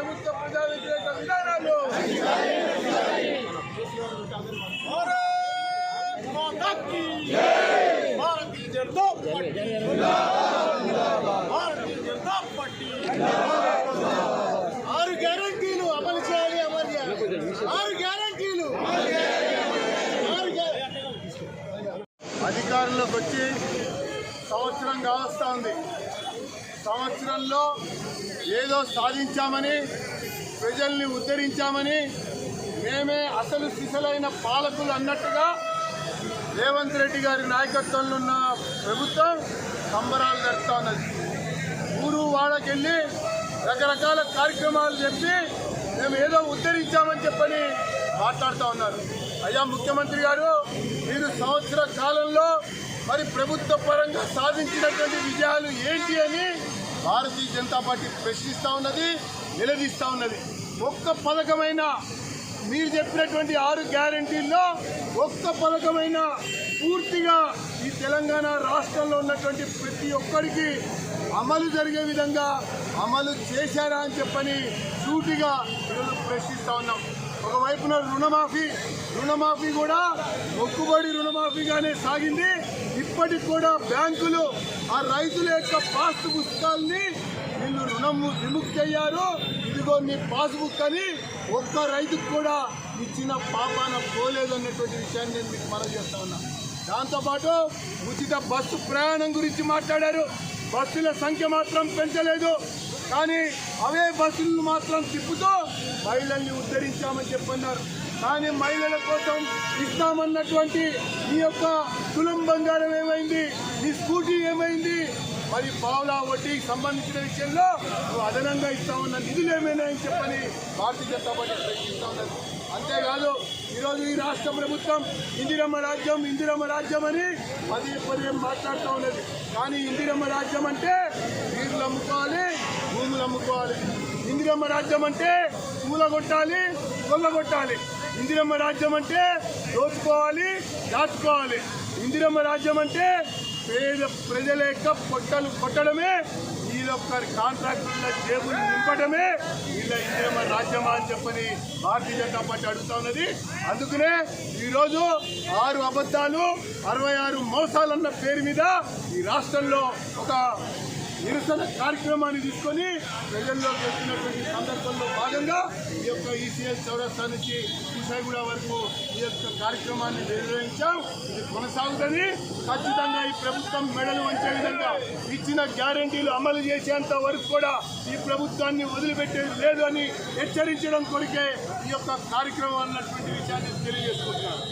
ప్రభుత్వ ప్రజా వ్యతిరేక విధానాలు. ఆరు గ్యారంటీలు అమలు చేయాలి ఆరు గ్యారంటీలు. అధికారంలోకి వచ్చి సంవత్సరం కావస్తా ఉంది. సంవత్సరంలో ఏదో సాధించామని ప్రజల్ని ఉద్ధరించామని మేమే అసలు సిసలైన పాలకులు అన్నట్టుగా రేవంత్ రెడ్డి గారి నాయకత్వంలో ఉన్న ప్రభుత్వం సంబరాలు జరుపుతా ఉన్నది ఊరు వాడకెళ్ళి రకరకాల కార్యక్రమాలు చెప్పి మేము ఏదో ఉద్ధరించామని చెప్పని మాట్లాడుతూ ఉన్నారు. అయ్యా ముఖ్యమంత్రి గారు మీరు సంవత్సర కాలంలో మరి ప్రభుత్వ పరంగా సాధించినటువంటి విజయాలు ఏంటి అని భారతీయ జనతా పార్టీ ప్రశ్నిస్తూ ఉన్నది నిలదీస్తూ ఉన్నది. ఒక్క పథకమైన మీరు చెప్పినటువంటి ఆరు గ్యారంటీల్లో ఒక్క పథకమైన పూర్తిగా ఈ తెలంగాణ రాష్ట్రంలో ఉన్నటువంటి ప్రతి ఒక్కరికి అమలు జరిగే విధంగా అమలు చేశారా అని చెప్పని సూటిగా ఈరోజు ప్రశ్నిస్తూ ఉన్నాం. ఒకవైపున రుణమాఫీ రుణమాఫీ కూడా మొక్కుబడి రుణమాఫీగానే సాగింది. ఇప్పటికి కూడా బ్యాంకులు ఆ రైతుల యొక్క పాస్ పుస్తకాల్ని వీళ్ళు రుణము విముక్తి అయ్యారు. ఇదిగో నీ పాస్బుక్ అని ఒక్క రైతుకు కూడా ఇచ్చిన పాపాన పోలేదు అన్నటువంటి విషయాన్ని నేను మీకు మనం చేస్తా ఉన్నా. దాంతోపాటు ఉచిత బస్సు ప్రయాణం గురించి మాట్లాడారు. బస్సుల సంఖ్య మాత్రం పెంచలేదు. కానీ అవే బస్సులను మాత్రం తిప్పుతూ మహిళల్ని ఉద్ధరించామని చెప్పన్నారు. కానీ మహిళల కోసం ఇస్తామన్నటువంటి ఈ యొక్క తులం బంగారం ఏమైంది? ఈ స్కూటీ ఏమైంది? మరి పావులా వడ్డీకి సంబంధించిన విషయంలో నువ్వు అదనంగా ఇస్తామన్న నిధులు ఏమైనా అని చెప్పని భారతీయ జనతా పార్టీ ప్రశ్నిస్తా ఉన్నది. అంతేకాదు ఈరోజు ఈ రాష్ట్ర ప్రభుత్వం ఇందిరమ్మ రాజ్యం ఇందిరమ్మ రాజ్యం అని పదే పదే మాట్లాడుతూ ఉన్నది. కానీ ఇందిరమ్మ రాజ్యం అంటే వీరులు అమ్ముకోవాలి భూములు అమ్ముకోవాలి. ఇందిరమ్మ రాజ్యం అంటే కూలగొట్టాలి కొల్లగొట్టాలి ఇందిరమ్మ రాజ్యం అంటే దోచుకోవాలి దాచుకోవాలి. ఇందిరమ్మ రాజ్యం అంటే పేద ప్రజల యొక్క పొట్టలు కొట్టడమే వీళ్ళొక్క కాంట్రాక్టుల జేబులు నింపడమే వీళ్ళ ఇందిరమ్మ రాజ్యమా అని చెప్పని భారతీయ జనతా పార్టీ అడుగుతా ఉన్నది. అందుకనే ఈరోజు ఆరు అబద్ధాలు అరవై ఆరు మోసాలన్న పేరు మీద ఈ రాష్ట్రంలో ఒక నిరసన కార్యక్రమాన్ని తీసుకొని ప్రజల్లో పెట్టినటువంటి సందర్భంలో భాగంగా ఈ యొక్క ఈసీఎస్ చౌరస్తా నుంచి కుషాయిగూడ వరకు ఈ యొక్క కార్యక్రమాన్ని నిర్వహించాం. ఇది కొనసాగుతుంది. ఖచ్చితంగా ఈ ప్రభుత్వం మెడలు వంచే విధంగా ఇచ్చిన గ్యారంటీలు అమలు చేసేంత వరకు కూడా ఈ ప్రభుత్వాన్ని వదిలిపెట్టేది లేదు అని హెచ్చరించడం కొరికే ఈ యొక్క కార్యక్రమం అన్నటువంటి విషయాన్ని తెలియజేసుకుంటున్నాను.